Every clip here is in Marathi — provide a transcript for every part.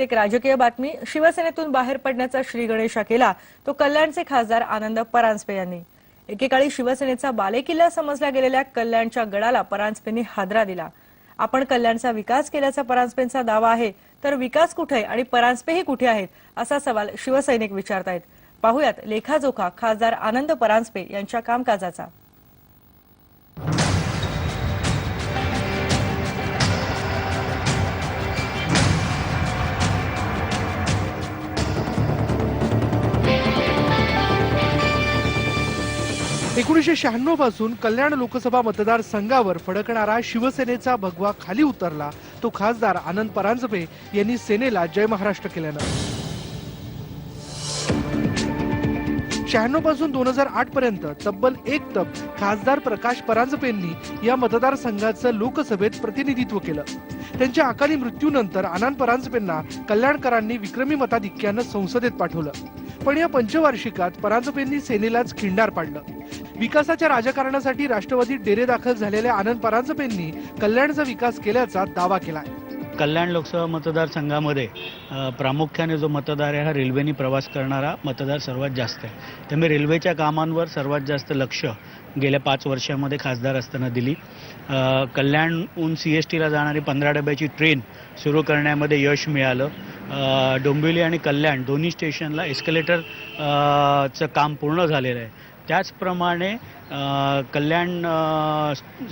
एक राजकीय बातमी. शिवसेनेतून बाहेर पडण्याचा श्रीगणेशा केला तो कल्याणचे खासदार आनंद परांजपे यांनी. एकेकाळी शिवसेनेचा बालेकिल्ला समजल्या गेलेल्या कल्याणच्या गडाला परांजपेंनी हादरा दिला. आपण कल्याणचा विकास केल्याचा परांजपेंचा दावा आहे तर विकास कुठे आणि परांजपेही कुठे आहेत असा सवाल शिवसैनिक विचारतायत. पाहुयात लेखाजोखा खासदार आनंद परांजपे यांच्या कामकाजाचा. एकोणीसशे शहाण्णवपासून कल्याण लोकसभा मतदारसंघावर फडकणारा शिवसेनेचा भगवा खाली उतरला. तो खासदार आनंद परांजपे यांनी सेनेला जय महाराष्ट्र केल्यानं. शहाण्णवपासून दोन हजार आठ पर्यंत तब्बल एक तप खासदार प्रकाश परांजपेंनी या मतदारसंघाचं लोकसभेत प्रतिनिधित्व केलं. त्यांच्या अकाली मृत्यूनंतर आनंद परांजपेंना कल्याणकरांनी विक्रमी मताधिक्यानं संसदेत पाठवलं. पण या पंचवार्षिकात परांजपेंनी सेनेलाच खिंडार पाडलं. विकासाच्या राजकारणासाठी राष्ट्रवादी डेरे दाखल झालेल्या आनंद परांजपेंनी कल्याणचा विकास केल्याचा दावा केलाय. कल्याण लोकसभा मतदारसंघामध्ये प्रामुख्याने जो मतदार आहे हा रेल्वेने प्रवास करणारा मतदार सर्वात जास्त आहे. त्यामुळे रेल्वेच्या कामांवर सर्वात जास्त लक्ष गेल्या पाच वर्षामध्ये खासदार असताना दिली. कल्याणहून सी एस टीला जाणारी पंधरा डब्याची ट्रेन सुरू करण्यामध्ये यश मिळालं. डोंबिवली आणि कल्याण दोन्ही स्टेशनला एस्कलेटरचं चं काम पूर्ण झालेलं आहे. त्याचप्रमाणे कल्याण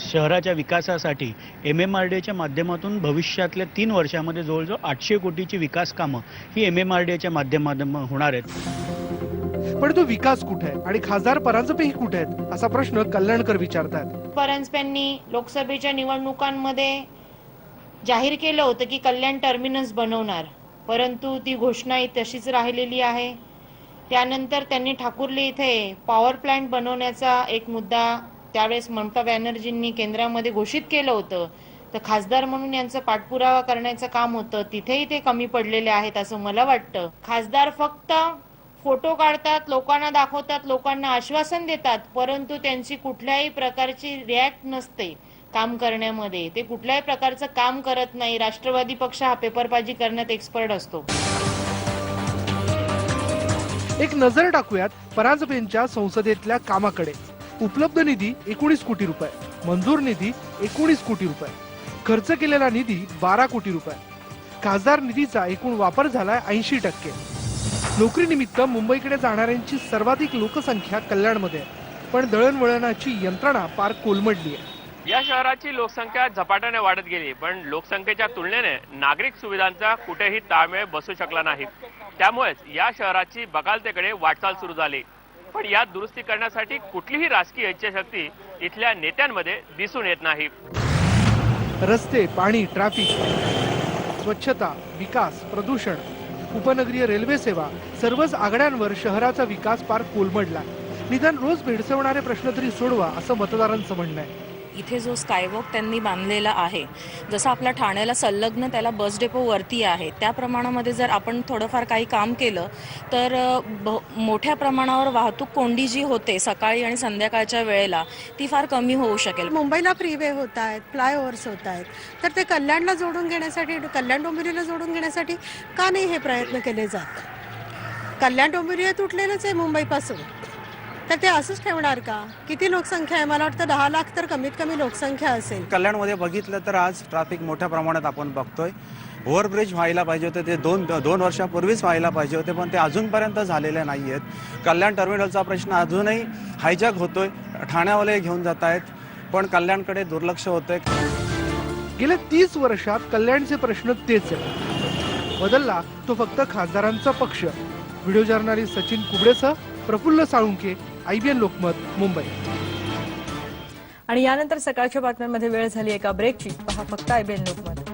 शहराच्या विकासासाठी एम एम आर डी एच्या माध्यमातून भविष्यातल्या तीन वर्षामध्ये जवळजवळ आठशे कोटीची विकास कामं ही एम एम आर डी एच्या माध्यमातून होणार आहेत. पण तो विकास कुठे आहे आणि खासदार परांजपेही कुठे आहेत असा प्रश्न कल्याणकर विचारतात. परांजपेंनी लोकसभेच्या निवडणुकांमध्ये जाहीर केलं होतं की कल्याण टर्मिनस बनवणार परंतु ती घोषणा ही तशीच राहिलेली आहे. त्यानंतर त्यांनी ठाकुर्ली इथे पॉवर प्लांट बनवण्याचा एक मुद्दा त्यावेळेस ममता बॅनर्जींनी केंद्रामध्ये घोषित केलं होतं. तर खासदार म्हणून यांचं पाठपुरावा करण्याचं काम होतं. तिथेही ते कमी पडलेले आहेत असं मला वाटतं. खासदार फक्त फोटो काढतात लोकांना दाखवतात लोकांना आश्वासन देतात परंतु त्यांची कुठल्याही प्रकारची रिॲक्ट नसते काम करण्यामध्ये. ते कुठल्याही प्रकारचं काम करत नाही. राष्ट्रवादी पक्ष हा पेपरबाजी करण्यात एक्सपर्ट असतो. एक नजर टाकूयात परांजपेंच्या संसदेतल्या कामाकडे. उपलब्ध निधी एकोणीस कोटी रुपये. मंजूर निधी एकोणीस कोटी रुपये. खर्च केलेला निधी बारा कोटी रुपये. खासदार निधीचा एकूण वापर झालाय ऐंशी टक्के. नोकरीनिमित्त मुंबईकडे जाणाऱ्यांची सर्वाधिक लोकसंख्या कल्याणमध्ये आहे. पण दळणवळणाची यंत्रणा पार कोलमडली आहे. या शहराची लोकसंख्या झपाट्याने वाढत गेली पण लोकसंख्येच्या तुलनेने नागरिक सुविधांचा कुठेही ताळमेळ बसू शकला नाही. त्यामुळेच या शहराची बगालतेकडे वाटचाल सुरू झाली. पण यात दुरुस्ती करण्यासाठी कुठलीही राजकीय इच्छाशक्ती इथल्या नेत्यांमध्ये दिसून येत नाही. रस्ते पाणी ट्रॅफिक स्वच्छता विकास प्रदूषण उपनगरीय रेल्वे सेवा सर्वच आघाड्यांवर शहराचा विकास पार कोलमडला. निदान रोज भेडसवणारे प्रश्न तरी सोडवा असं मतदारांचं म्हणणं आहे. इथे जो स्कायवॉक त्यांनी बांधलेला आहे जसं आपल्या ठाण्याला संलग्न त्याला बस डेपो वरती आहे त्या प्रमाणामध्ये जर आपण थोडंफार काही काम केलं तर ब- मोठ्या प्रमाणावर वाहतूक कोंडी जी होते सकाळी आणि संध्याकाळच्या वेळेला ती फार कमी होऊ शकेल. मुंबईला फ्रीवे होत आहेत फ्लायओव्हर्स होत आहेत तर ते कल्याणला जोडून घेण्यासाठी कल्याण डोंबिवलीला जोडून घेण्यासाठी का नाही हे प्रयत्न केले जात? कल्याण डोंबिवली हे तुटलेलंच आहे मुंबईपासून. तर ते असंच ठेवणार का? किती लोकसंख्या आहे? मला वाटतं दहा लाख तर कमीत कमी लोकसंख्या असेल. कल्याणमध्ये बघितलं तर आज ट्रॅफिक मोठ्या प्रमाणात आपण बघतोय. ओव्हरब्रिज व्हायला पाहिजे होते. ते दोन दोन वर्षापूर्वीच व्हायला पाहिजे होते पण ते अजूनपर्यंत झालेले नाही आहेत कल्याण टर्मिनलचा प्रश्न अजूनही हायजॅक होतोय. ठाण्यावाले घेऊन जात आहेत पण कल्याणकडे दुर्लक्ष होतंय. गेल्या तीस वर्षात कल्याणचे प्रश्न तेच आहेत. बदलला तो फक्त खासदारांचा पक्ष. व्हिडिओ जर्नालिस्ट सचिन कुबडेसह प्रफुल्ल साळुंके आयबीएन लोकमत मुंबई. आणि यानंतर सकाळच्या बातम्यांमध्ये वेळ झाली एका ब्रेकची पहा फक्त आयबीएन लोकमत.